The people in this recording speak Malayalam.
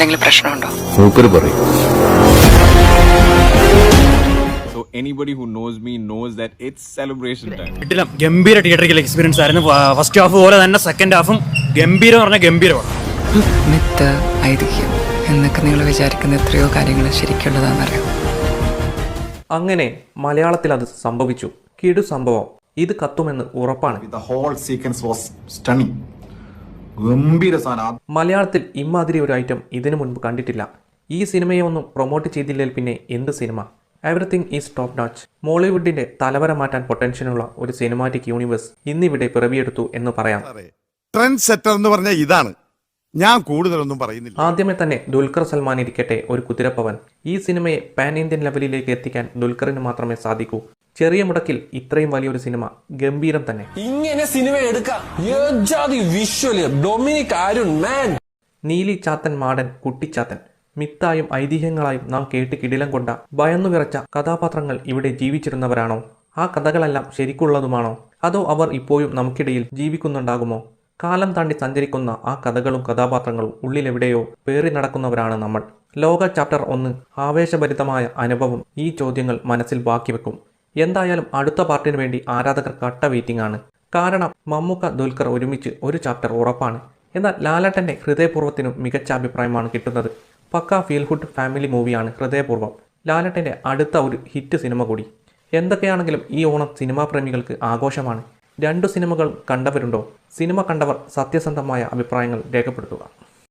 എന്തെങ്കിലും പ്രശ്നമുണ്ടോ? മൂപ്പര് പറയും. So anybody who knows me knows that it's celebration time. കിട്ടില്ല. ഗംഭീര തിയേറ്ററിക്കൽ എക്സ്പീരിയൻസ് ആയിരുന്നു. ഫസ്റ്റ് ഹാഫ് പോലെ തന്നെ സെക്കൻഡ് ഹാഫും ഗംഭീരം പറഞ്ഞാൽ ഗംഭീരമാണ്. മിത്ത് ഐതിഹ്യം എന്നൊക്കെ നിങ്ങൾ വിചാരിക്കുന്ന എത്രയോ കാര്യങ്ങൾ ശരിക്കുള്ളതാണെന്നറിയാം അങ്ങനെ മലയാളത്തിൽ അത് സംഭവിച്ചു. കിടു സംഭവം. ഇത് കത്തുമെന്ന് ഉറപ്പാണ്. The whole sequence was stunning. ഗംഭീര സാധനം. മലയാളത്തിൽ ഇമ്മാതിരി ഒരു ഐറ്റം ഇതിനു മുൻപ് കണ്ടിട്ടില്ല. ഈ സിനിമയെ ഒന്നും പ്രൊമോട്ട് ചെയ്തില്ലെങ്കിൽ പിന്നെ എന്ത് cinema? Everything is top notch മോളിവുഡിന്റെ തലവര മാറ്റാൻ പൊട്ടൻഷ്യലുള്ള ഒരു സിനിമാറ്റിക് യൂണിവേഴ്സ് ഇന്നിവിടെ പിറവിയെടുത്തു എന്ന് പറയാം. ട്രെൻഡ് സെറ്റർ എന്ന് പറഞ്ഞാൽ ഇതാണ്. ഞാൻ കൂടുതലൊന്നും പറയുന്നില്ല. ആദ്യമേ തന്നെ ദുൽഖർ സൽമാൻ ഇരിക്കട്ടെ ഒരു കുതിരപ്പവൻ. ഈ സിനിമയെ പാൻ ഇന്ത്യൻ ലെവലിലേക്ക് എത്തിക്കാൻ ദുൽഖറിന് മാത്രമേ സാധിക്കൂ. ചെറിയ മുടക്കിൽ ഇത്രയും വലിയൊരു സിനിമ ഗംഭീരം തന്നെ. ഇങ്ങനെ സിനിമ എടുക്കാം. ഡൊമിനിക് അരുൺ മാൻ. നീലി ചാത്തൻ മാടൻ കുട്ടിച്ചാത്തൻ മിത്തായും ഐതിഹ്യങ്ങളായും നാം കേട്ട് കിടിലം കൊണ്ട ഭയന്നു വിറച്ച കഥാപാത്രങ്ങൾ ഇവിടെ ജീവിച്ചിരുന്നവരാണോ? ആ കഥകളെല്ലാം ശരിക്കുള്ളതുമാണോ? അതോ അവർ ഇപ്പോഴും നമുക്കിടയിൽ ജീവിക്കുന്നുണ്ടാകുമോ? കാലം താണ്ടി സഞ്ചരിക്കുന്ന ആ കഥകളും കഥാപാത്രങ്ങളും ഉള്ളിലെവിടെയോ പേറി നടക്കുന്നവരാണ് നമ്മൾ. ലോക ചാപ്റ്റർ ഒന്ന് ആവേശഭരിതമായ അനുഭവം ഈ ചോദ്യങ്ങൾ മനസ്സിൽ ബാക്കി വെക്കും എന്തായാലും അടുത്ത പാർട്ടിന് വേണ്ടി ആരാധകർ കട്ട വെയിറ്റിംഗ് ആണ്. കാരണം മമ്മൂക്ക ദുൽഖർ ഒരുമിച്ച് ഒരു ചാപ്റ്റർ ഉറപ്പാണ്. എന്നാൽ ലാലട്ടന്റെ ഹൃദയപൂർവത്തിനും മികച്ച അഭിപ്രായമാണ് കിട്ടുന്നത്. പക്ക ഫീൽഹുഡ് ഫാമിലി മൂവിയാണ് ഹൃദയപൂർവം. ലാലട്ടന്റെ അടുത്ത ഒരു ഹിറ്റ് സിനിമ കൂടി. എന്തൊക്കെയാണെങ്കിലും ഈ ഓണം സിനിമാ പ്രേമികൾക്ക് ആഘോഷമാണ്. രണ്ടു സിനിമകൾ കണ്ടവരുണ്ടോ? സിനിമ കണ്ടവർ സത്യസന്ധമായ അഭിപ്രായങ്ങൾ രേഖപ്പെടുത്തുക.